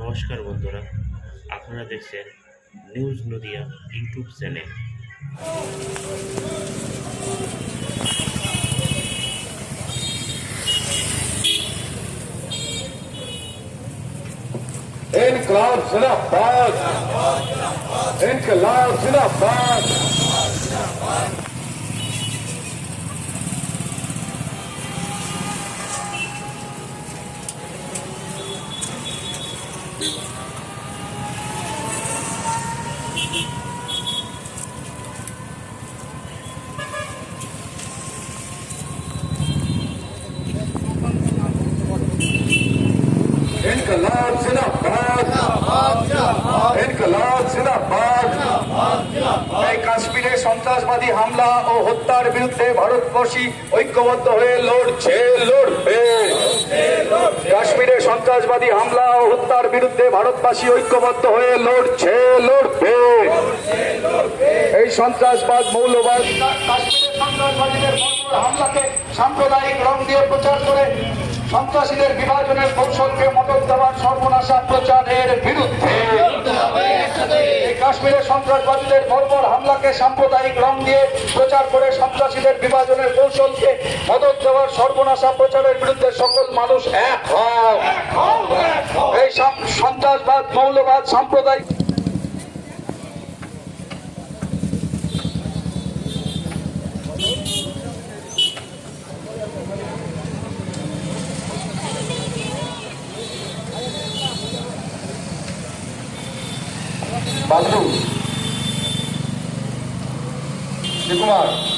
নমস্কার বন্ধুরা আপনারা দেখছেন নিউজ নদিয়া ইউটিউব চ্যানেল। انقلاب زندہ باد انقلاب زندہ باد সন্ত্রাসবাদী হামলা ও হত্যার বিরুদ্ধে ভারতবর্ষী ঐক্যবদ্ধ হয়ে লড়ছে লড়বে। সন্ত্রাসবাদী হামলা ও হত্যার বিরুদ্ধে ভারতবাসী ঐক্যবদ্ধ হয়ে লড়ছে, লড়বে। এই সন্ত্রাসবাদ মৌলবাদ সন্ত্রাসবাদীদের হামলাকে সাম্প্রদায়িক রং দিয়ে প্রচার করে সন্ত্রাসীদের বিভাজনের কৌশলকে মদত দেওয়ার সর্বনাশা প্রচারের বিরুদ্ধে। কাশ্মীরের সন্ত্রাসবাদীদের বর্বর হামলাকে সাম্প্রদায়িক রং দিয়ে প্রচার করে সন্ত্রাসীদের সর্বনাশা প্রচারের বিরুদ্ধে সকল মানুষ এক হও। এই সন্ত্রাসবাদ মৌলবাদ সাম্প্রদায়িক বাবলু কুমার।